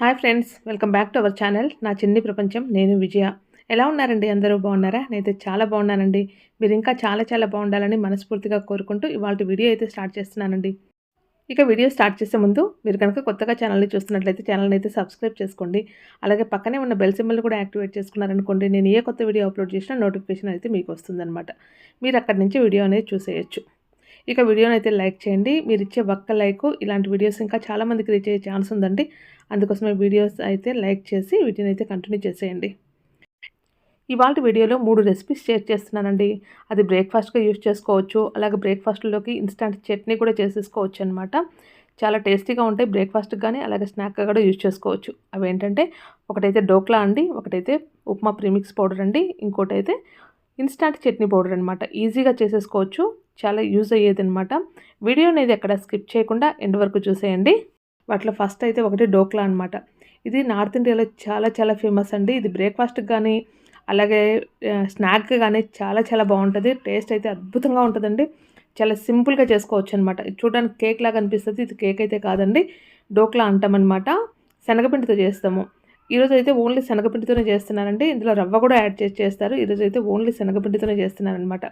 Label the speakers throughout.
Speaker 1: Hi friends welcome back to our channel. నా చిన్ని ప్రపంచం నేను విజయ. ఎలా ఉన్నారండి? అందరూ బాగున్నారా? నేనైతే చాలా బాగున్నానండి. మీరు ఇంకా చాలా చాలా బాగుండాలని మనస్ఫూర్తిగా కోరుకుంటూ ఇవాళ వీడియో అయితే స్టార్ట్ చేస్తున్నానండి. ఇక వీడియో స్టార్ట్ చేసే ముందు మీరు కనుక కొత్తగా ఛానల్ని చూస్తున్నట్లయితే ఛానల్ని అయితే సబ్స్క్రైబ్ చేసుకోండి. అలాగే పక్కనే ఉన్న బెల్ సింబల్ కూడా యాక్టివేట్ చేసుకున్నారనుకోండి నేను ఏ కొత్త వీడియో అప్లోడ్ చేసినా నోటిఫికేషన్ అయితే మీకు వస్తుందన్నమాట. మీరు అక్కడి నుంచి వీడియో అనేది చూసేయచ్చు. ఇక వీడియోని అయితే లైక్ చేయండి. మీరు ఇచ్చే ఒక్క లైక్ ఇలాంటి వీడియోస్ ఇంకా చాలామందికి రీచ్ అయ్యే ఛాన్స్ ఉందండి. అందుకోసమే వీడియోస్ అయితే లైక్ చేసి వీటిని అయితే కంటిన్యూ చేసేయండి. ఇవాళ వీడియోలో మూడు రెసిపీస్ షేర్ చేస్తున్నానండి. అది బ్రేక్ఫాస్ట్గా యూజ్ చేసుకోవచ్చు. అలాగే బ్రేక్ఫాస్ట్లోకి ఇన్స్టాంట్ చట్నీ కూడా చేసేసుకోవచ్చు అనమాట చాలా టేస్టీగా ఉంటాయి బ్రేక్ఫాస్ట్కి కానీ అలాగే స్నాక్గా కూడా యూజ్ చేసుకోవచ్చు. అవి ఏంటంటే ఒకటైతే డోక్లా అండి ఒకటైతే ఉప్మా ప్రీమిక్స్ పౌడర్ అండి ఇంకోటైతే ఇన్స్టాంట్ చట్నీ పౌడర్ అనమాట ఈజీగా చేసేసుకోవచ్చు. చాలా యూజ్ అయ్యేది అనమాట వీడియో అనేది ఎక్కడ స్కిప్ చేయకుండా ఎండ్ వరకు చూసేయండి. వాటిలో ఫస్ట్ అయితే ఒకటి డోక్లా అనమాట ఇది నార్త్ ఇండియాలో చాలా చాలా ఫేమస్ అండి. ఇది బ్రేక్ఫాస్ట్కి కానీ అలాగే స్నాక్ కానీ చాలా చాలా బాగుంటుంది. టేస్ట్ అయితే అద్భుతంగా ఉంటుందండి. చాలా సింపుల్గా చేసుకోవచ్చు అనమాట చూడడానికి కేక్ లాగా అనిపిస్తుంది. ఇది కేక్ అయితే కాదండి. డోక్లా అంటామన్నమాట. శనగపిండితో చేస్తాము. ఈరోజు అయితే ఓన్లీ శనగపిండితోనే చేస్తున్నానండి. ఇందులో రవ్వ కూడా యాడ్ చేసి చేస్తారు. ఈరోజు అయితే ఓన్లీ శనగపిండితోనే చేస్తున్నానమాట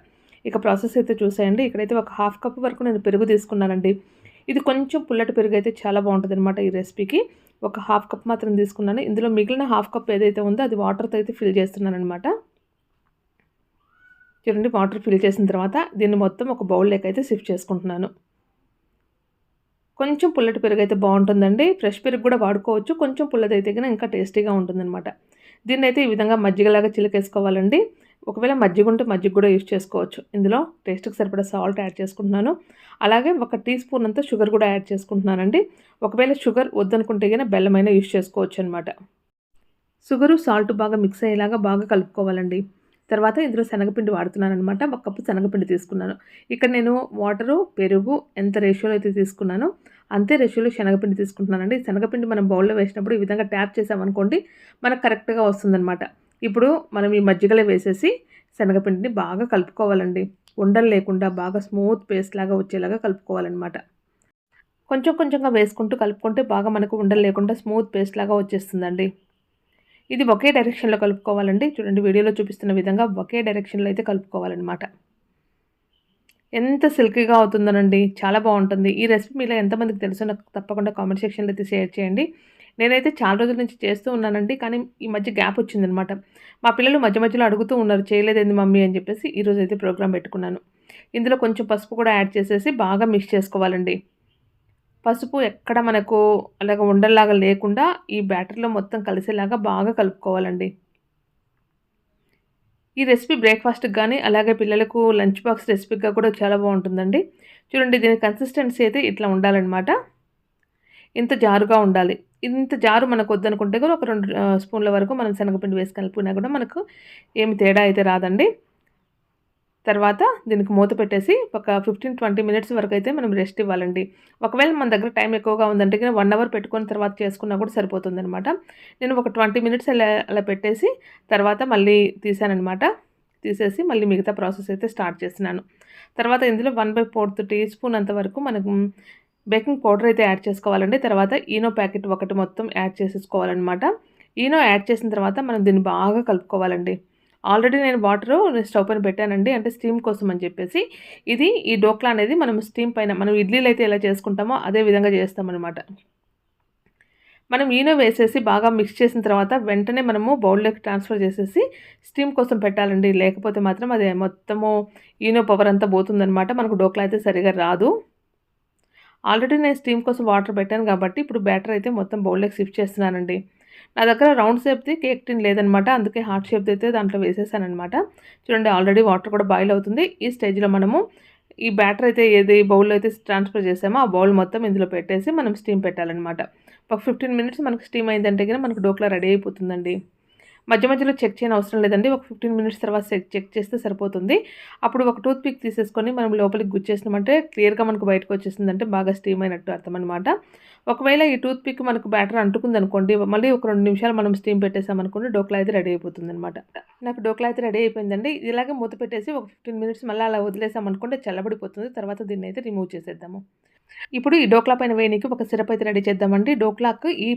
Speaker 1: ఇక ప్రాసెస్ అయితే చూసేయండి. ఇక్కడైతే ఒక హాఫ్ కప్ వరకు నేను పెరుగు తీసుకున్నానండి. ఇది కొంచెం పుల్లటి పెరుగు అయితే చాలా బాగుంటుంది అనమాట ఈ రెసిపీకి. ఒక హాఫ్ కప్ మాత్రం తీసుకున్నాను. ఇందులో మిగిలిన హాఫ్ కప్ ఏదైతే ఉందో అది వాటర్తో అయితే ఫిల్ చేస్తున్నాను అనమాట చూడండి వాటర్ ఫిల్ చేసిన తర్వాత దీన్ని మొత్తం ఒక బౌల్లోకి అయితే షిఫ్ట్ చేసుకుంటున్నాను. కొంచెం పుల్లటి పెరుగు అయితే బాగుంటుందండి. ఫ్రెష్ పెరుగు కూడా వాడుకోవచ్చు. కొంచెం పుల్లదైతే కానీ కనుక ఇంకా టేస్టీగా ఉంటుందన్నమాట. దీన్ని అయితే ఈ విధంగా మజ్జిగలాగా చిలకేసుకోవాలండి. ఒకవేళ మజ్జిగ ఉంటే మజ్జిగ కూడా యూజ్ చేసుకోవచ్చు. ఇందులో టేస్ట్కి సరిపడా సాల్ట్ యాడ్ చేసుకుంటున్నాను. అలాగే ఒక టీ స్పూన్ అంతా షుగర్ కూడా యాడ్ చేసుకుంటున్నానండి. ఒకవేళ షుగర్ వద్దనుకుంటే కానీ బెల్లమైనా యూజ్ చేసుకోవచ్చు అనమాట షుగరు సాల్ట్ బాగా మిక్స్ అయ్యేలాగా బాగా కలుపుకోవాలండి. తర్వాత ఇందులో శనగపిండి వాడుతున్నాను అనమాట ఒక కప్పు శనగపిండి తీసుకున్నాను. ఇక్కడ నేను వాటరు పెరుగు ఎంత రేషియోలో అయితే తీసుకున్నానో అంతే రేషియోలో శనగపిండి తీసుకుంటున్నానండి. శనగపిండి మనం బౌల్లో వేసినప్పుడు ఈ విధంగా ట్యాప్ చేసామనుకోండి మనకు కరెక్ట్గా వస్తుందన్నమాట. ఇప్పుడు మనం ఈ మజ్జిగలో వేసేసి శనగపిండిని బాగా కలుపుకోవాలండి. ఉండలు లేకుండా బాగా స్మూత్ పేస్ట్ లాగా వచ్చేలాగా కలుపుకోవాలన్నమాట. కొంచెం కొంచెంగా వేసుకుంటూ కలుపుకుంటే బాగా మనకు ఉండలు లేకుండా స్మూత్ పేస్ట్ లాగా వచ్చేస్తుందండి. ఇది ఒకే డైరెక్షన్లో కలుపుకోవాలండి. చూడండి వీడియోలో చూపిస్తున్న విధంగా ఒకే డైరెక్షన్లో అయితే కలుపుకోవాలన్నమాట. ఎంత సిల్కీగా అవుతుందనండి. చాలా బాగుంటుంది. ఈ రెసిపీ మీలో ఎంతమందికి తెలుసో నాకు తప్పకుండా కామెంట్ సెక్షన్లో అయితే షేర్ చేయండి. నేనైతే చాలా రోజుల నుంచి చేస్తూ ఉన్నానండి కానీ ఈ మధ్య గ్యాప్ వచ్చిందనమాట మా పిల్లలు మధ్య మధ్యలో అడుగుతూ ఉన్నారు చేయలేదేంది మమ్మీ అని చెప్పేసి ఈరోజు అయితే ప్రోగ్రామ్ పెట్టుకున్నాను. ఇందులో కొంచెం పసుపు కూడా యాడ్ చేసేసి బాగా మిక్స్ చేసుకోవాలండి. పసుపు ఎక్కడ మనకు అలాగ ఉండల్లాగా లేకుండా ఈ బ్యాటర్లో మొత్తం కలిసేలాగా బాగా కలుపుకోవాలండి. ఈ రెసిపీ బ్రేక్ఫాస్ట్కి కానీ అలాగే పిల్లలకు లంచ్ బాక్స్ రెసిపీగా కూడా చాలా బాగుంటుందండి. చూడండి దీని కన్సిస్టెన్సీ అయితే ఇట్లా ఉండాలన్నమాట. ఇంత జారుగా ఉండాలి. ఇంత జారు మనకు వద్దనుకుంటే కూడా ఒక రెండు స్పూన్ల వరకు మనం శనగపిండి వేసి కలిపినా కూడా మనకు ఏమి తేడా అయితే రాదండి. తర్వాత దీనికి మూత పెట్టేసి ఒక ఫిఫ్టీన్ ట్వంటీ మినిట్స్ వరకు అయితే మనం రెస్ట్ ఇవ్వాలండి. ఒకవేళ మన దగ్గర టైం ఎక్కువగా ఉందంటే వన్ అవర్ పెట్టుకున్న తర్వాత చేసుకున్నా కూడా సరిపోతుంది అనమాట నేను ఒక ట్వంటీ మినిట్స్ అలా అలా పెట్టేసి తర్వాత మళ్ళీ తీసానమాట తీసేసి మళ్ళీ మిగతా ప్రాసెస్ అయితే స్టార్ట్ చేసినాను తర్వాత ఇందులో one by fourth teaspoon అంతవరకు మనకు బేకింగ్ పౌడర్ అయితే యాడ్ చేసుకోవాలండి. తర్వాత ఈనో ప్యాకెట్ ఒకటి మొత్తం యాడ్ చేసేసుకోవాలన్నమాట. ఈనో యాడ్ చేసిన తర్వాత మనం దీన్ని బాగా కలుపుకోవాలండి. ఆల్రెడీ నేను వాటర్ స్టవ్ పైన పెట్టానండి. అంటే స్టీమ్ కోసం అని చెప్పేసి. ఇది ఈ డోక్లా అనేది మనం స్టీమ్ పైన మనం ఇడ్లీలు అయితే ఎలా చేసుకుంటామో అదే విధంగా చేస్తామన్నమాట. మనం ఈనో వేసేసి బాగా మిక్స్ చేసిన తర్వాత వెంటనే మనము బౌల్లోకి ట్రాన్స్ఫర్ చేసేసి స్టీమ్ కోసం పెట్టాలండి. లేకపోతే మాత్రం అది మొత్తము ఈనో పవర్ అంతా పోతుందనమాట మనకు డోక్లా అయితే సరిగా రాదు. ఆల్రెడీ నేను స్టీమ్ కోసం వాటర్ పెట్టాను కాబట్టి ఇప్పుడు బ్యాటర్ అయితే మొత్తం బౌల్లోకి షిఫ్ట్ చేస్తున్నానండి. నా దగ్గర రౌండ్ షేప్ది కేక్ టిన్ లేదనమాట అందుకే హార్ట్ షేప్ది అయితే దాంట్లో వేసేసానమాట చూడండి ఆల్రెడీ వాటర్ కూడా బాయిల్ అవుతుంది. ఈ స్టేజ్లో మనము ఈ బ్యాటర్ అయితే ఏది బౌల్లో అయితే ట్రాన్స్ఫర్ చేసామో ఆ బౌల్ మొత్తం ఇందులో పెట్టేసి మనం స్టీమ్ పెట్టాలన్నమాట ఒక ఫిఫ్టీన్ మినిట్స్ మనకు స్టీమ్ అయిందంటే కనుక మనకు డోక్లా రెడీ అయిపోతుందండి. మధ్య మధ్యలో చెక్ చేయని అవసరం లేదండి. ఒక ఫిఫ్టీన్ మినిట్స్ తర్వాత చెక్ చెక్ చేస్తే సరిపోతుంది. అప్పుడు ఒక టూత్ పిక్ తీసేసుకొని మనం లోపలికి గుచ్చేసినామంటే క్లియర్గా మనకు బయటకు వచ్చేసిందంటే బాగా స్టీమ్ అయినట్టు అర్థం అనమాట ఒకవేళ ఈ టూత్ పిక్ మనకు బ్యాటర్ అంటుకుంది అనుకోండి మళ్ళీ ఒక రెండు నిమిషాలు మనం స్టీమ్ పెట్టేసామనుకోండి డోక్లా అయితే రెడీ అయిపోతుంది అనమాట నాకు డోక్లా అయితే రెడీ అయిపోయిందండి. ఇలాగే మూత పెట్టేసి ఒక ఫిఫ్టీన్ మినిట్స్ మళ్ళీ అలా వదిలేసామనుకుంటే చల్లబడిపోతుంది. తర్వాత దీన్ని అయితే రిమూవ్ చేసేద్దాము. ఇప్పుడు ఈ డోక్లా పైన వేయనీకి ఒక సిరప్ అయితే రెడీ చేద్దామండి. డోక్లాకు ఈ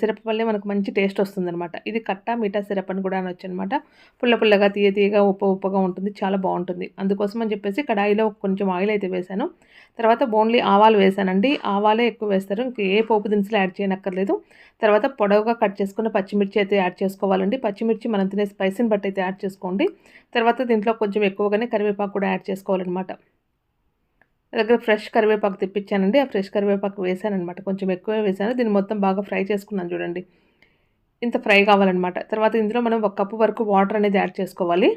Speaker 1: సిరప్ వల్లే మనకు మంచి టేస్ట్ వస్తుందనమాట ఇది కట్టా మీఠా సిరప్ అని కూడా అనొచ్చు అనమాట పుల్ల పుల్లగా తీయ తీయగా ఉప్పు ఉప్పుగా ఉంటుంది. చాలా బాగుంటుంది. అందుకోసం అని చెప్పేసి కడాయిలో కొంచెం ఆయిల్ అయితే వేశాను. తర్వాత ఓన్లీ ఆవాలు వేసానండి ఆవాలే ఎక్కువ వేస్తారు. ఇంక ఏ పోపు దినుసులు యాడ్ చేయనక్కర్లేదు. తర్వాత పొడవుగా కట్ చేసుకున్న పచ్చిమిర్చి అయితే యాడ్ చేసుకోవాలండి. పచ్చిమిర్చి మనం తినే స్పైసీని బట్టి అయితే యాడ్ చేసుకోండి. తర్వాత దీంట్లో కొంచెం ఎక్కువగానే కరివేపాకు కూడా యాడ్ చేసుకోవాలన్నమాట. దగ్గర ఫ్రెష్ కరివేపాకు తెప్పించానండి. ఆ ఫ్రెష్ కరివేపాకు వేసాను అనమాట కొంచెం ఎక్కువే వేసాను. దీన్ని మొత్తం బాగా ఫ్రై చేసుకున్నాను చూడండి. ఇంత ఫ్రై కావాలన్నమాట. తర్వాత ఇందులో మనం ఒక కప్పు వరకు వాటర్ అనేది యాడ్ చేసుకోవాలి.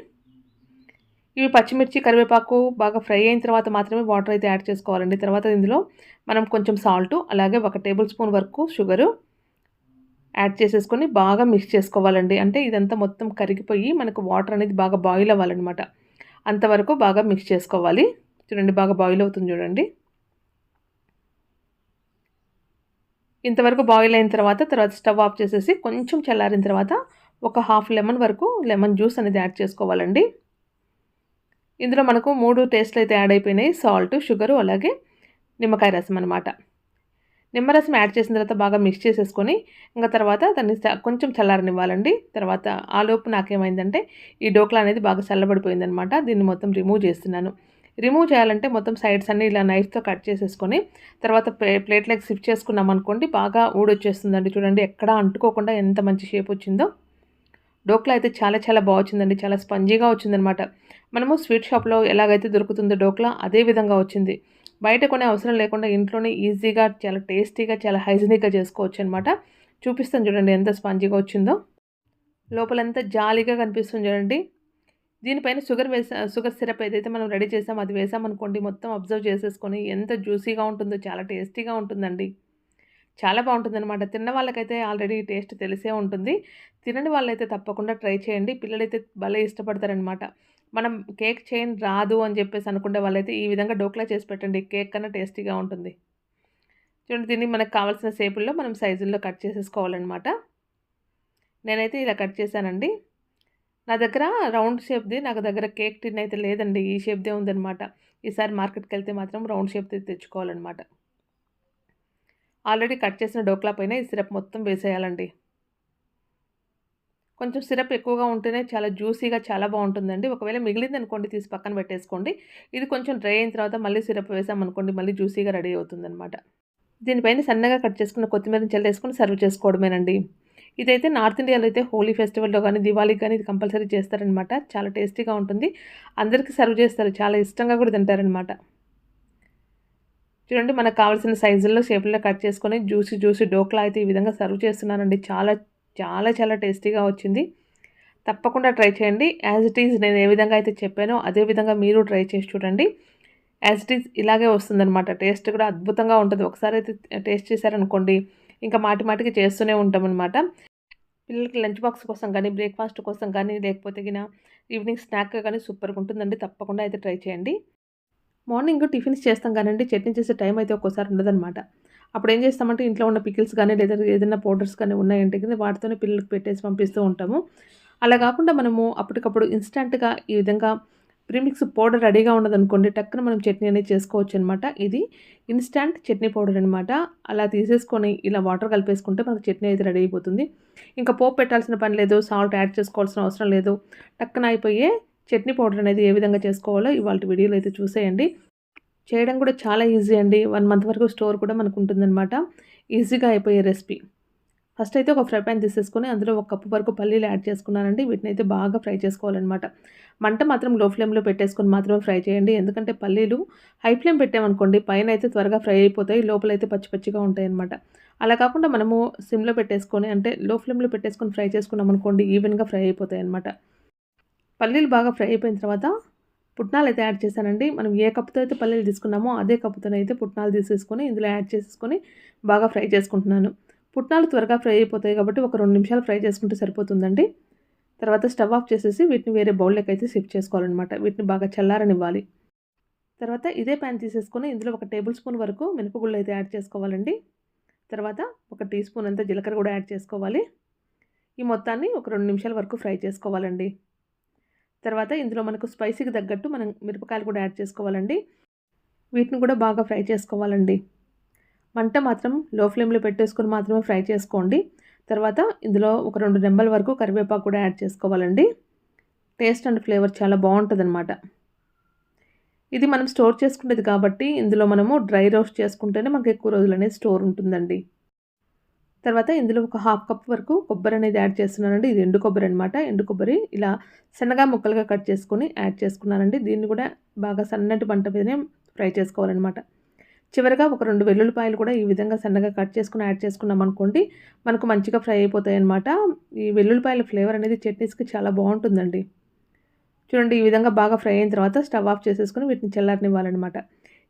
Speaker 1: ఇవి పచ్చిమిర్చి కరివేపాకు బాగా ఫ్రై అయిన తర్వాత మాత్రమే వాటర్ అయితే యాడ్ చేసుకోవాలండి. తర్వాత ఇందులో మనం కొంచెం సాల్ట్ అలాగే ఒక టేబుల్ స్పూన్ వరకు షుగరు యాడ్ చేసేసుకొని బాగా మిక్స్ చేసుకోవాలండి. అంటే ఇదంతా మొత్తం కరిగిపోయి మనకు వాటర్ అనేది బాగా బాయిల్ అవ్వాలన్నమాట. అంతవరకు బాగా మిక్స్ చేసుకోవాలి. చూడండి బాగా బాయిల్ అవుతుంది చూడండి. ఇంతవరకు బాయిల్ అయిన తర్వాత తర్వాత స్టవ్ ఆఫ్ చేసేసి కొంచెం చల్లారిన తర్వాత ఒక హాఫ్ లెమన్ వరకు లెమన్ జ్యూస్ అనేది యాడ్ చేసుకోవాలండి. ఇందులో మనకు మూడు టేస్ట్లు అయితే యాడ్ అయిపోయినాయి. సాల్ట్ షుగరు అలాగే నిమ్మకాయ రసం అనమాట నిమ్మరసం యాడ్ చేసిన తర్వాత బాగా మిక్స్ చేసేసుకొని ఇంకా తర్వాత దాన్ని కొంచెం చల్లారనివ్వాలండి. తర్వాత ఆలోపు నాకేమైందంటే ఈ డోక్లా అనేది బాగా చల్లబడిపోయిందనమాట దీన్ని మొత్తం రిమూవ్ చేస్తున్నాను. రిమూవ్ చేయాలంటే మొత్తం సైడ్స్ అన్నీ ఇలా నైఫ్తో కట్ చేసేసుకొని తర్వాత ప్లేట్లకి షిఫ్ట్ చేసుకున్నాం అనుకోండి బాగా ఊడొచ్చేస్తుందండి. చూడండి ఎక్కడ అంటుకోకుండా ఎంత మంచి షేప్ వచ్చిందో. డోక్లా అయితే చాలా చాలా బాగుంచిందండి చాలా స్పంజీగా వచ్చిందనమాట మనము స్వీట్ షాప్లో ఎలాగైతే దొరుకుతుందో డోక్లా అదే విధంగా వచ్చింది. బయట కొనే అవసరం లేకుండా ఇంట్లోనే ఈజీగా చాలా టేస్టీగా చాలా హైజీనిక్గా చేసుకోవచ్చు అనమాట చూపిస్తాను చూడండి ఎంత స్పంజీగా వచ్చిందో. లోపలంతా జాలీగా కనిపిస్తుంది చూడండి. దీనిపైన షుగర్ వేసా షుగర్ సిరప్ ఏదైతే మనం రెడీ చేసామో అది వేసామనుకోండి మొత్తం అబ్జర్వ్ చేసేసుకొని ఎంత జ్యూసీగా ఉంటుందో చాలా టేస్టీగా ఉంటుందండి. చాలా బాగుంటుంది అనమాట తిన్న వాళ్ళకైతే ఆల్రెడీ టేస్ట్ తెలిసే ఉంటుంది. తినని వాళ్ళైతే తప్పకుండా ట్రై చేయండి. పిల్లలైతే భలే ఇష్టపడతారనమాట మనం కేక్ చేయని రాదు అని చెప్పేసి అనుకునే వాళ్ళైతే ఈ విధంగా డోక్లా చేసి పెట్టండి. కేక్ కన్నా టేస్టీగా ఉంటుంది. చూడండి దీన్ని మనకు కావాల్సిన షేపుల్లో మనం సైజుల్లో కట్ చేసేసుకోవాలన్నమాట. నేనైతే ఇలా కట్ చేశానండి. నా దగ్గర రౌండ్ షేప్ది నాకు దగ్గర కేక్ టిన్ అయితే లేదండి. ఈ షేప్దే ఉందనమాట ఈసారి మార్కెట్కి వెళ్తే మాత్రం రౌండ్ షేప్ది తెచ్చుకోవాలన్నమాట. ఆల్రెడీ కట్ చేసిన డోక్లా పైన ఈ సిరప్ మొత్తం వేసేయాలండి. కొంచెం సిరప్ ఎక్కువగా ఉంటేనే చాలా జ్యూసీగా చాలా బాగుంటుందండి. ఒకవేళ మిగిలింది అనుకోండి తీసి పక్కన పెట్టేసుకోండి. ఇది కొంచెం డ్రై అయిన తర్వాత మళ్ళీ సిరప్ వేసామనుకోండి మళ్ళీ జ్యూసీగా రెడీ అవుతుందన్నమాట. దీనిపైన సన్నగా కట్ చేసుకున్న కొత్తిమీరని చల్లేసుకుని సర్వ్ చేసుకోవడమేనండి. ఇదైతే నార్త్ ఇండియాలో అయితే హోలీ ఫెస్టివల్లో కానీ దివాళీకి కానీ ఇది కంపల్సరీ చేస్తారనమాట చాలా టేస్టీగా ఉంటుంది. అందరికీ సర్వ్ చేస్తారు. చాలా ఇష్టంగా కూడా తింటారనమాట చూడండి మనకు కావాల్సిన సైజుల్లో షేపుల్లో కట్ చేసుకొని జ్యూసీ జ్యూసీ డోక్లా అయితే ఈ విధంగా సర్వ్ చేస్తున్నానండి. చాలా చాలా చాలా టేస్టీగా వచ్చింది. తప్పకుండా ట్రై చేయండి. యాజ్ ఇట్ ఈజ్ నేను ఏ విధంగా అయితే చెప్పానో అదే విధంగా మీరు ట్రై చేసి చూడండి. యాజ్ ఇట్ ఈజ్ ఇలాగే వస్తుందన్నమాట. టేస్ట్ కూడా అద్భుతంగా ఉంటుంది. ఒకసారి అయితే టేస్ట్ చేశారనుకోండి ఇంకా మాటి మాటికి చేస్తూనే ఉంటామన్నమాట. పిల్లలకి లంచ్ బాక్స్ కోసం కానీ బ్రేక్ఫాస్ట్ కోసం కానీ లేకపోతే గిన ఈవినింగ్ స్నాక్ కానీ సూపర్గా ఉంటుందండి. తప్పకుండా అయితే ట్రై చేయండి. మార్నింగ్ టిఫిన్స్ చేస్తాం కానండి. చట్నీ చేసే టైం అయితే ఒక్కోసారి ఉండదన్నమాట. అప్పుడు ఏం చేస్తామంటే ఇంట్లో ఉన్న పికిల్స్ కానీ లేదా ఏదైనా పౌడర్స్ కానీ ఉన్నాయంటే కింద వాటితోనే పిల్లలకి పెట్టేసి పంపిస్తూ ఉంటాము. అలా కాకుండా మనము అప్పటికప్పుడు ఇన్స్టెంట్గా ఈ విధంగా ప్రీమిక్స్ పౌడర్ రెడీగా ఉన్నదనుకోండి టక్కున మనం చట్నీ అనేది చేసుకోవచ్చు అనమాట ఇది ఇన్స్టంట్ చట్నీ పౌడర్ అనమాట. అలా తీసేసుకొని ఇలా వాటర్ కలిపేసుకుంటే మనకు చట్నీ అయితే రెడీ అయిపోతుంది. ఇంకా పోపు పెట్టాల్సిన పని లేదు సాల్ట్ యాడ్ చేసుకోవాల్సిన అవసరం లేదు. టక్కున అయిపోయే చట్నీ పౌడర్ అనేది ఏ విధంగా చేసుకోవాలో ఇవాళ వీడియోలో అయితే చూసేయండి. చేయడం కూడా చాలా ఈజీ అండి. వన్ మంత్ వరకు స్టోర్ కూడా మనకు ఉంటుందన్నమాట. ఈజీగా అయిపోయే రెసిపీ. ఫస్ట్ అయితే ఒక ఫ్రై ప్యాన్ తీసేసుకొని అందులో ఒక కప్పు వరకు పల్లీలు యాడ్ చేసుకున్నానండి. వీటిని అయితే బాగా ఫ్రై చేసుకోవాలన్నమాట. మంట మాత్రం లో ఫ్లేమ్లో పెట్టేసుకొని మాత్రమే ఫ్రై చేయండి. ఎందుకంటే పల్లీలు హై ఫ్లేమ్ పెట్టామనుకోండి పైన అయితే త్వరగా ఫ్రై అయిపోతాయి లోపల అయితే పచ్చి పచ్చిగా ఉంటాయి అనమాట అలా కాకుండా మనము సిమ్లో పెట్టేసుకొని అంటే లో ఫ్లేమ్లో పెట్టేసుకొని ఫ్రై చేసుకున్నాం అనుకోండి ఈవెన్గా ఫ్రై అయిపోతాయి అనమాట పల్లీలు బాగా ఫ్రై అయిపోయిన తర్వాత పుట్నాలు అయితే యాడ్ చేశానండి. మనం ఏ కప్పుతో అయితే పల్లీలు తీసుకున్నామో అదే కప్పుతోనైతే పుట్నాలు తీసేసుకొని ఇందులో యాడ్ చేసుకొని బాగా ఫ్రై చేసుకుంటున్నాను. పుట్నాలు త్వరగా ఫ్రై అయిపోతాయి కాబట్టి ఒక రెండు నిమిషాలు ఫ్రై చేసుకుంటే సరిపోతుందండి. తర్వాత స్టవ్ ఆఫ్ చేసేసి వీటిని వేరే బౌల్లోకి అయితే షిఫ్ట్ చేసుకోవాలన్నమాట. వీటిని బాగా చల్లారనివ్వాలి. తర్వాత ఇదే ప్యాన్ తీసేసుకొని ఇందులో ఒక టేబుల్ స్పూన్ వరకు మినపగుళ్ళు అయితే యాడ్ చేసుకోవాలండి. తర్వాత ఒక టీ స్పూన్ అంతా జీలకర్ర కూడా యాడ్ చేసుకోవాలి. ఈ మొత్తాన్ని ఒక రెండు నిమిషాల వరకు ఫ్రై చేసుకోవాలండి. తర్వాత ఇందులో మనకు స్పైసీకి తగ్గట్టు మనం మిరపకాయలు కూడా యాడ్ చేసుకోవాలండి. వీటిని కూడా బాగా ఫ్రై చేసుకోవాలండి. మంట మాత్రం లో ఫ్లేమ్లో పెట్టేసుకొని మాత్రమే ఫ్రై చేసుకోండి. తర్వాత ఇందులో ఒక రెండు నెంబల వరకు కరివేపాకు కూడా యాడ్ చేసుకోవాలండి. టేస్ట్ అండ్ ఫ్లేవర్ చాలా బాగుంటుంది ఇది మనం స్టోర్ చేసుకునేది కాబట్టి ఇందులో మనము డ్రై రోస్ట్ చేసుకుంటేనే మనకి ఎక్కువ రోజులు అనేది స్టోర్ ఉంటుందండి. తర్వాత ఇందులో ఒక హాఫ్ కప్ వరకు కొబ్బరి అనేది యాడ్ చేస్తున్నానండి. ఇది ఎండు కొబ్బరి అనమాట ఎండు కొబ్బరి ఇలా సన్నగా ముక్కలుగా కట్ చేసుకొని యాడ్ చేసుకున్నానండి. దీన్ని కూడా బాగా సన్నటి పంట మీదనే ఫ్రై చేసుకోవాలన్నమాట. చివరిగా ఒక రెండు వెల్లుల్లిపాయలు కూడా ఈ విధంగా సన్నగా కట్ చేసుకుని యాడ్ చేసుకున్నాం అనుకోండి మనకు మంచిగా ఫ్రై అయిపోతాయి అనమాట ఈ వెల్లుల్లిపాయల ఫ్లేవర్ అనేది చట్నీస్కి చాలా బాగుంటుందండి. చూడండి ఈ విధంగా బాగా ఫ్రై అయిన తర్వాత స్టవ్ ఆఫ్ చేసేసుకుని వీటిని చల్లారనివ్వాలన్నమాట.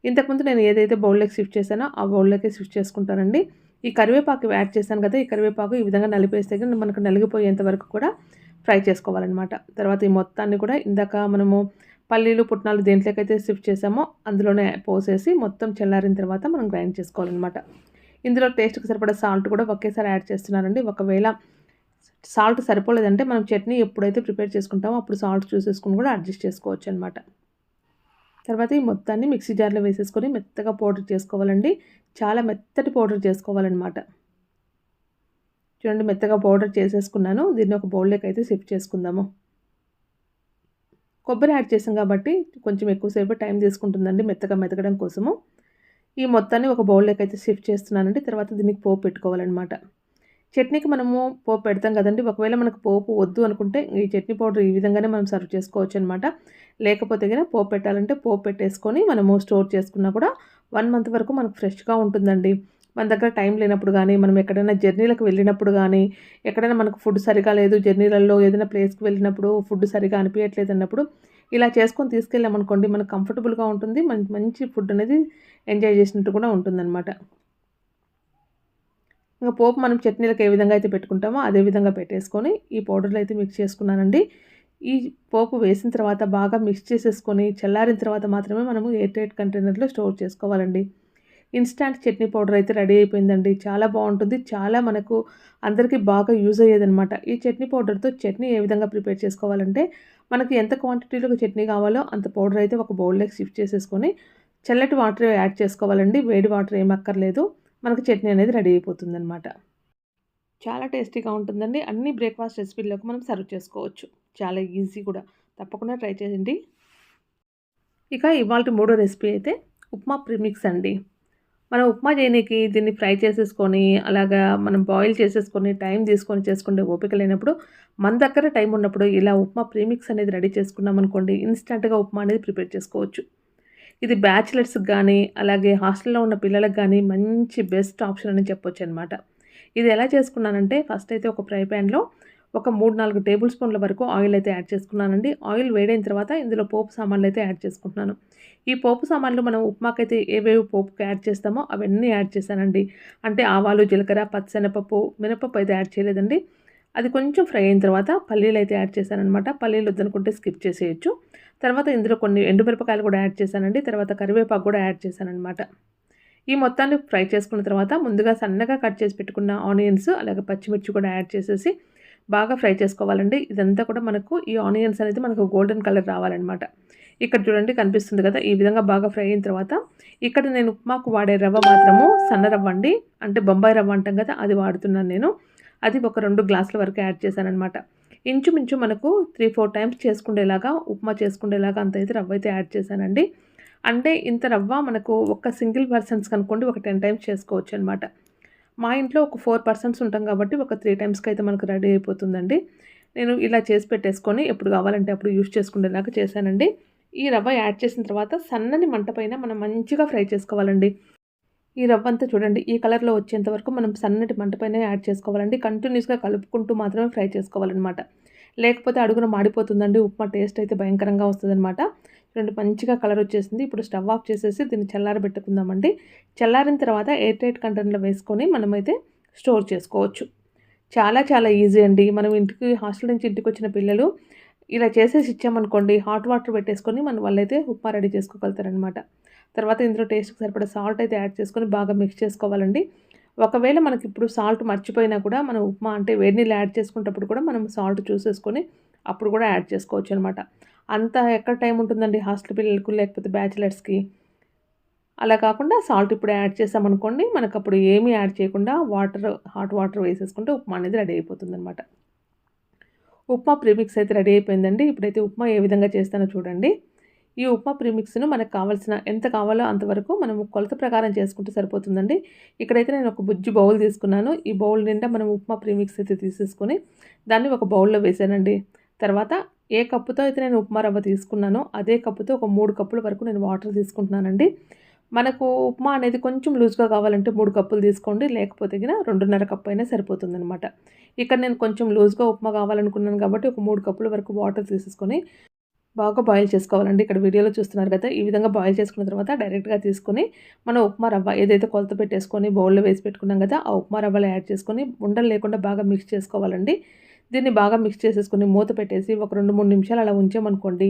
Speaker 1: ఇంతకుముందు నేను ఏదైతే బౌల్లోకి షిఫ్ట్ చేశానో ఆ బౌల్లోకి షిఫ్ట్ చేసుకుంటానండి. ఈ కరివేపాకు యాడ్ చేశాను కదా ఈ కరివేపాకు ఈ విధంగా నలిపేస్తే మనకు నలిగిపోయేంత వరకు కూడా ఫ్రై చేసుకోవాలన్నమాట. తర్వాత ఈ మొత్తాన్ని కూడా ఇందాక మనము పల్లీలు పుట్నాలు దేంట్లోకైతే షిఫ్ట్ చేసామో అందులోనే పోసేసి మొత్తం చల్లారిన తర్వాత మనం గ్రైండ్ చేసుకోవాలన్నమాట. ఇందులో టేస్ట్కి సరిపడా సాల్ట్ కూడా ఒకేసారి యాడ్ చేస్తున్నానండి. ఒకవేళ సాల్ట్ సరిపోలేదంటే మనం చట్నీ ఎప్పుడైతే ప్రిపేర్ చేసుకుంటామో అప్పుడు సాల్ట్ చూసేసుకుని కూడా అడ్జస్ట్ చేసుకోవచ్చు అనమాట తర్వాత ఈ మొత్తాన్ని మిక్సీ జార్లో వేసేసుకొని మెత్తగా పౌడర్ చేసుకోవాలండి. చాలా మెత్తటి పౌడర్ చేసుకోవాలన్నమాట. చూడండి మెత్తగా పౌడర్ చేసేసుకున్నాను. దీన్ని ఒక బౌల్లోకి అయితే షిఫ్ట్ చేసుకుందాము. కొబ్బరి యాడ్ చేసాం కాబట్టి కొంచెం ఎక్కువసేపు టైం తీసుకుంటుందండి మెత్తగా మెతకడం కోసము. ఈ మొత్తాన్ని ఒక బౌల్లోకి అయితే షిఫ్ట్ చేస్తున్నానండి. తర్వాత దీనికి పోపు పెట్టుకోవాలన్నమాట. చట్నీకి మనము పోపు పెడతాం కదండి. ఒకవేళ మనకు పోపు వద్దు అనుకుంటే ఈ చట్నీ పౌడర్ ఈ విధంగానే మనం సర్వ్ చేసుకోవచ్చు అనమాట లేకపోతే కనుక పోపు పెట్టాలంటే పోపు పెట్టేసుకొని మనము స్టోర్ చేసుకున్నా కూడా వన్ మంత్ వరకు మనకు ఫ్రెష్గా ఉంటుందండి. మన దగ్గర టైం లేనప్పుడు కానీ మనం ఎక్కడైనా జర్నీలకు వెళ్ళినప్పుడు కానీ ఎక్కడైనా మనకు ఫుడ్ సరిగా లేదు జర్నీలలో ఏదైనా ప్లేస్కి వెళ్ళినప్పుడు ఫుడ్ సరిగా అనిపించట్లేదు అన్నప్పుడు ఇలా చేసుకొని తీసుకెళ్ళామనుకోండి మనకు కంఫర్టబుల్గా ఉంటుంది. మంచి మంచి ఫుడ్ అనేది ఎంజాయ్ చేసినట్టు కూడా ఉంటుందన్నమాట. ఇంకా పోపు మనం చట్నీలకు ఏ విధంగా అయితే పెట్టుకుంటామో అదే విధంగా పెట్టేసుకొని ఈ పౌడర్లు అయితే మిక్స్ చేసుకున్నానండి. ఈ పోపు వేసిన తర్వాత బాగా మిక్స్ చేసేసుకొని చల్లారిన తర్వాత మాత్రమే మనము ఎయిర్ టైట్ కంటైనర్లో స్టోర్ చేసుకోవాలండి. ఇన్స్టాంట్ చట్నీ పౌడర్ అయితే రెడీ అయిపోయిందండి. చాలా బాగుంటుంది. చాలా మనకు అందరికీ బాగా యూజ్ అయ్యేదనమాట ఈ చట్నీ పౌడర్తో చట్నీ ఏ విధంగా ప్రిపేర్ చేసుకోవాలంటే మనకి ఎంత క్వాంటిటీలో చట్నీ కావాలో అంత పౌడర్ అయితే ఒక బౌల్లోకి షిఫ్ట్ చేసేసుకొని చల్లటి వాటర్ యాడ్ చేసుకోవాలండి. వేడి వాటర్ ఏమక్కర్లేదు మనకు చట్నీ అనేది రెడీ అయిపోతుందనమాట చాలా టేస్టీగా ఉంటుందండి. అన్ని బ్రేక్ఫాస్ట్ రెసిపీల్లోకి మనం సర్వ్ చేసుకోవచ్చు. చాలా ఈజీ కూడా. తప్పకుండా ట్రై చేయండి. ఇక ఇవాళ మూడో రెసిపీ అయితే ఉప్మా ప్రిమిక్స్ అండి. మనం ఉప్మా చేయనీకి దీన్ని ఫ్రై చేసేసుకొని అలాగా మనం బాయిల్ చేసేసుకొని టైం తీసుకొని చేసుకుంటే ఓపిక లేనప్పుడు మన దగ్గర టైం ఉన్నప్పుడు ఇలా ఉప్మా ప్రీమిక్స్ అనేది రెడీ చేసుకున్నాం అనుకోండి ఇన్స్టెంట్గా ఉప్మా అనేది ప్రిపేర్ చేసుకోవచ్చు. ఇది బ్యాచిలర్స్కి కానీ అలాగే హాస్టల్లో ఉన్న పిల్లలకు కానీ మంచి బెస్ట్ ఆప్షన్ అని చెప్పొచ్చు అనమాట ఇది ఎలా చేసుకున్నానంటే ఫస్ట్ అయితే ఒక ఫ్రై ప్యాన్లో ఒక మూడు నాలుగు టేబుల్ స్పూన్ల వరకు ఆయిల్ అయితే యాడ్ చేసుకున్నానండి. ఆయిల్ వేడైన తర్వాత ఇందులో పోపు సామాన్లు అయితే యాడ్ చేసుకుంటున్నాను. ఈ పోపు సామాన్లు మనం ఉప్మాకైతే ఏవేవి పోపుకి యాడ్ చేస్తామో అవన్నీ యాడ్ చేశానండి. అంటే ఆవాలు జీలకర్ర పచ్చనపప్పు మినపప్పు అయితే యాడ్ చేయలేదండి. అది కొంచెం ఫ్రై అయిన తర్వాత పల్లీలు అయితే యాడ్ చేశానమాట పల్లీలు వద్దనుకుంటే స్కిప్ చేసేయచ్చు. తర్వాత ఇందులో కొన్ని ఎండుమిరపకాయలు కూడా యాడ్ చేశానండి. తర్వాత కరివేపాకు కూడా యాడ్ చేశానమాట ఈ మొత్తాన్ని ఫ్రై చేసుకున్న తర్వాత ముందుగా సన్నగా కట్ చేసి పెట్టుకున్న ఆనియన్స్ అలాగే పచ్చిమిర్చి కూడా యాడ్ చేసేసి బాగా ఫ్రై చేసుకోవాలండి. ఇదంతా కూడా మనకు ఈ ఆనియన్స్ అనేది మనకు గోల్డెన్ కలర్ రావాలన్నమాట. ఇక్కడ చూడండి కనిపిస్తుంది కదా ఈ విధంగా బాగా ఫ్రై అయిన తర్వాత ఇక్కడ నేను ఉప్మాకు వాడే రవ్వ మాత్రము సన్న రవ్వ అండి. అంటే బొంబాయి రవ్వ అంటాం కదా అది వాడుతున్నాను నేను. అది ఒక రెండు గ్లాసుల వరకు యాడ్ చేశాను అనమాట ఇంచుమించు మనకు త్రీ ఫోర్ టైమ్స్ చేసుకునేలాగా ఉప్మా చేసుకునేలాగా అంత అయితే రవ్వ అయితే యాడ్ చేశానండి. అంటే ఇంత రవ్వ మనకు ఒక సింగిల్ పర్సన్స్ కనుక్కోండి ఒక టెన్ టైమ్స్ చేసుకోవచ్చు అనమాట మా ఇంట్లో ఒక ఫోర్ పర్సన్స్ ఉంటాం కాబట్టి ఒక త్రీ టైమ్స్కి అయితే మనకు రెడీ అయిపోతుందండి. నేను ఇలా చేసి పెట్టేసుకొని ఎప్పుడు కావాలంటే అప్పుడు యూస్ చేసుకునేలాగా చేశానండి. ఈ రవ్వ యాడ్ చేసిన తర్వాత సన్నని మంట పైన మనం మంచిగా ఫ్రై చేసుకోవాలండి. ఈ రవ్వ అంతా చూడండి ఈ కలర్లో వచ్చేంత వరకు మనం సన్నటి మంటపైన యాడ్ చేసుకోవాలండి. కంటిన్యూస్గా కలుపుకుంటూ మాత్రమే ఫ్రై చేసుకోవాలన్నమాట. లేకపోతే అడుగున మాడిపోతుందండి ఉప్మా టేస్ట్ అయితే భయంకరంగా వస్తుందన్నమాట. రెండు మంచిగా కలర్ వచ్చేసింది. ఇప్పుడు స్టవ్ ఆఫ్ చేసేసి దీన్ని చల్లారబెట్టుకుందామండి చల్లారిన తర్వాత ఎయిర్ టైట్ కంటైనర్లో వేసుకొని మనమైతే స్టోర్ చేసుకోవచ్చు. చాలా చాలా ఈజీ అండి. మనం ఇంటికి హాస్టల్ నుంచి ఇంటికి వచ్చిన పిల్లలు ఇలా చేసేసి ఇచ్చామనుకోండి హాట్ వాటర్ పెట్టేసుకొని మన వాళ్ళైతే ఉప్మా రెడీ చేసుకోగలుగుతారనమాట తర్వాత ఇందులో టేస్ట్కి సరిపడా సాల్ట్ అయితే యాడ్ చేసుకొని బాగా మిక్స్ చేసుకోవాలండి. ఒకవేళ మనకి ఇప్పుడు సాల్ట్ మర్చిపోయినా కూడా మనం ఉప్మా అంటే వేడి నీళ్ళు యాడ్ చేసుకునేటప్పుడు కూడా మనం సాల్ట్ చూసేసుకొని అప్పుడు కూడా యాడ్ చేసుకోవచ్చు అనమాట అంత ఎక్కడ టైం ఉంటుందండి హాస్టల్ పిల్లలకు లేకపోతే బ్యాచిలర్స్కి? అలా కాకుండా సాల్ట్ ఇప్పుడు యాడ్ చేసామనుకోండి మనకు అప్పుడు ఏమీ యాడ్ చేయకుండా వాటర్ హాట్ వాటర్ వేసేసుకుంటే ఉప్మా అనేది రెడీ అయిపోతుంది అనమాట ఉప్మా ప్రీమిక్స్ అయితే రెడీ అయిపోయిందండి. ఇప్పుడైతే ఉప్మా ఏ విధంగా చేస్తానో చూడండి. ఈ ఉప్మా ప్రీమిక్స్ను మనకు కావాల్సిన ఎంత కావాలో అంతవరకు మనం కొలత ప్రకారం చేసుకుంటే సరిపోతుందండి. ఇక్కడైతే నేను ఒక బుజ్జి బౌల్ తీసుకున్నాను. ఈ బౌల్ నిండా మనం ఉప్మా ప్రీమిక్స్ అయితే తీసేసుకొని దాన్ని ఒక బౌల్లో వేసానండి. తర్వాత ఏ కప్పుతో అయితే నేను ఉప్మా రవ్వ తీసుకున్నానో అదే కప్పుతో ఒక మూడు కప్పుల వరకు నేను వాటర్ తీసుకుంటున్నానండి. మనకు ఉప్మా అనేది కొంచెం లూజ్గా కావాలంటే మూడు కప్పులు తీసుకోండి లేకపోతే గిన రెండున్నర కప్పు అయినా సరిపోతుందనమాట ఇక్కడ నేను కొంచెం లూజ్గా ఉప్మా కావాలనుకున్నాను కాబట్టి ఒక మూడు కప్పుల వరకు వాటర్ తీసేసుకొని బాగా బాయిల్ చేసుకోవాలండి. ఇక్కడ వీడియోలో చూస్తున్నారు కదా ఈ విధంగా బాయిల్ చేసుకున్న తర్వాత డైరెక్ట్గా తీసుకొని మనం ఉప్మా రవ్వ ఏదైతే కొలత పెట్టేసుకొని బౌల్లో వేసి పెట్టుకున్నాం కదా ఆ ఉప్మా రవ్వలో యాడ్ చేసుకొని ఉండలు లేకుండా బాగా మిక్స్ చేసుకోవాలండి. దీన్ని బాగా మిక్స్ చేసేసుకుని మూత పెట్టేసి ఒక రెండు మూడు నిమిషాలు అలా ఉంచామనుకోండి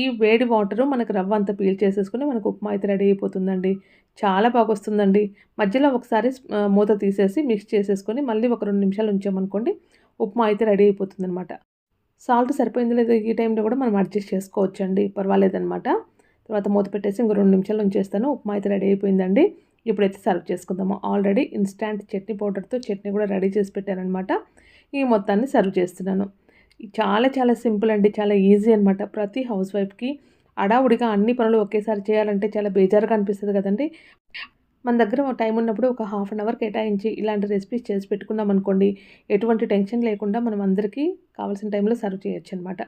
Speaker 1: ఈ వేడి వాటరు మనకు రవ్వ అంతా పీల్ చేసేసుకుని మనకు ఉప్మా అయితే రెడీ అయిపోతుందండి. చాలా బాగా వస్తుందండి మధ్యలో ఒకసారి మూత తీసేసి మిక్స్ చేసేసుకొని మళ్ళీ ఒక రెండు నిమిషాలు ఉంచామనుకోండి ఉప్మా అయితే రెడీ అయిపోతుంది అనమాట సాల్ట్ సరిపోయింది లేదు ఈ టైంలో కూడా మనం అడ్జస్ట్ చేసుకోవచ్చండి. పర్వాలేదనమాట తర్వాత మూత పెట్టేసి ఇంకో రెండు నిమిషాలు ఉంచేస్తాను. ఉప్మా అయితే రెడీ అయిపోయిందండి. ఇప్పుడైతే సర్వ్ చేసుకుందాము. ఆల్రెడీ ఇన్స్టాంట్ చట్నీ పౌడర్తో చట్నీ కూడా రెడీ చేసి పెట్టానమాట ఈ మొత్తాన్ని సర్వ్ చేస్తున్నాను. చాలా చాలా సింపుల్ అండి చాలా ఈజీ అనమాట ప్రతి హౌస్ వైఫ్కి అడావుడిగా అన్ని పనులు ఒకేసారి చేయాలంటే చాలా బేజారుగా అనిపిస్తుంది కదండి. మన దగ్గర టైం ఉన్నప్పుడు ఒక హాఫ్ అన్ అవర్ కేటాయించి ఇలాంటి రెసిపీస్ చేసి పెట్టుకున్నాం అనుకోండి ఎటువంటి టెన్షన్ లేకుండా మనం అందరికీ కావాల్సిన టైంలో సర్వ్ చేయొచ్చు అనమాట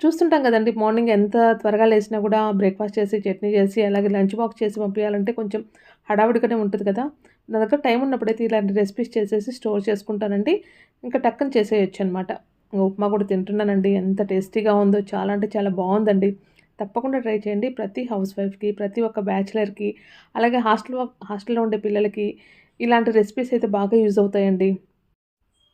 Speaker 1: చూస్తుంటాం కదండి. మార్నింగ్ ఎంత త్వరగా లేచినా కూడా బ్రేక్ఫాస్ట్ చేసి చట్నీ చేసి అలాగే లంచ్ బాక్స్ చేసి పంపించాలంటే కొంచెం హడావిడిగానే ఉంటుంది కదా. నా దగ్గర టైం ఉన్నప్పుడైతే ఇలాంటి రెసిపీస్ చేసేసి స్టోర్ చేసుకుంటానండి. ఇంకా టక్కన చేసేయచ్చు అనమాట ఉప్మా కూడా తింటున్నానండి. ఎంత టేస్టీగా ఉందో చాలా అంటే చాలా బాగుందండి. తప్పకుండా ట్రై చేయండి. ప్రతి హౌస్ వైఫ్కి ప్రతి ఒక్క బ్యాచిలర్కి అలాగే హాస్టల్ హాస్టల్లో ఉండే పిల్లలకి ఇలాంటి రెసిపీస్ అయితే బాగా యూజ్ అవుతాయండి.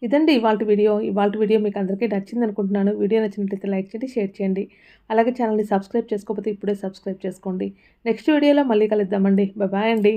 Speaker 1: ఇదండి ఇవాళ వీడియో. ఇవాళ వీడియో మీకు అందరికీ నచ్చింది అనుకుంటున్నాను. వీడియో నచ్చినట్లయితే లైక్ చేయండి షేర్ చేయండి. అలాగే ఛానల్ని సబ్స్క్రైబ్ చేసుకోకపోతే ఇప్పుడే సబ్స్క్రైబ్ చేసుకోండి. నెక్స్ట్ వీడియోలో మళ్ళీ కలుద్దామండి. బాయ్ అండి.